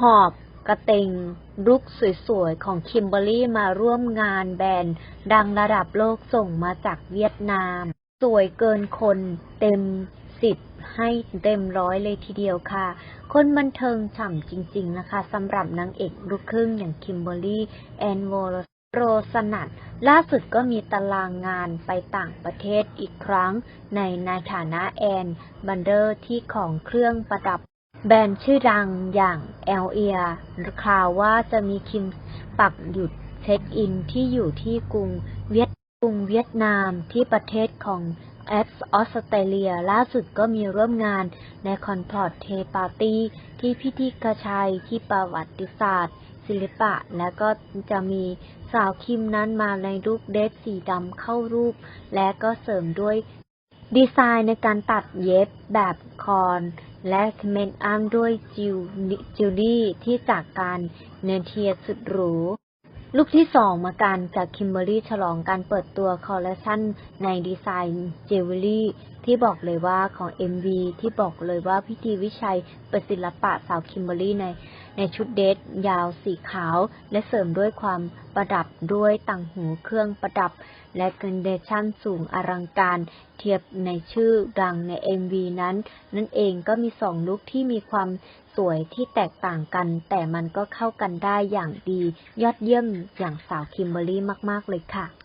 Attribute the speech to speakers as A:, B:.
A: หอบกระเตงลุกสวยๆ ของคิมเบอรี่มาร่วมงานแบรนด์ดังระดับโลกส่งมาจากเวียดนาม สวยเกินคนเต็มสิบให้เต็มร้อยเลยทีเดียวค่ะ คนบันเทิงฉ่ำจริงๆนะคะสำหรับนางเอกลูกครึ่งอย่างคิมเบอรรี่แอนโวโรสนัทล่าสุดก็มีตารางงานไปต่างประเทศอีกครั้ง ในในฐานะแอนบันเดอร์ที่ของเครื่องประดับ แบรนด์ชื่อดังอย่างแอลเอียข่าวว่าจะมีคิมปักหยุดเช็คอินที่อยู่ที่กรุงเวียดกรุงเวียดนามที่ประเทศของแอสออสเตรเลียล่าสุดก็มีร่วมงานในคอนพอร์ตเทปาร์ตี้ที่พิธีกระชัยที่ประวัติศาสตร์ ศิลปะ และก็จะมีสาวคิมนั้นมาในรูปเดรสสีดำเข้ารูป และก็เสริมด้วยดีไซน์ในการตัดเย็บแบบคอน และเมนอัมด้วยจิวจิวลี่ที่จากการเนเทียสุดหรู ลูกที่สองมาการจากคิมเบอรี่ฉลองการเปิดตัวคอลเลคชันในดีไซน์เจวเวลรี่ที่บอกเลยว่าของ MV ที่บอกเลยว่าพิธีวิชัยเป็นศิลปะสาวคิมเบอรี่ใน ในชุดเดทยาวสีขาว และเสริมด้วยความประดับด้วยต่างหูเครื่องประดับ และเกรนเดชั่นสูงอลังการ เทียบในชื่อดังใน MV นั้น นั่นเองก็มีสองลุคที่มีความสวยที่แตกต่างกัน แต่มันก็เข้ากันได้อย่างดี ยอดเยี่ยมอย่างสาวคิมเบอรรี่มาก ๆ เลยค่ะ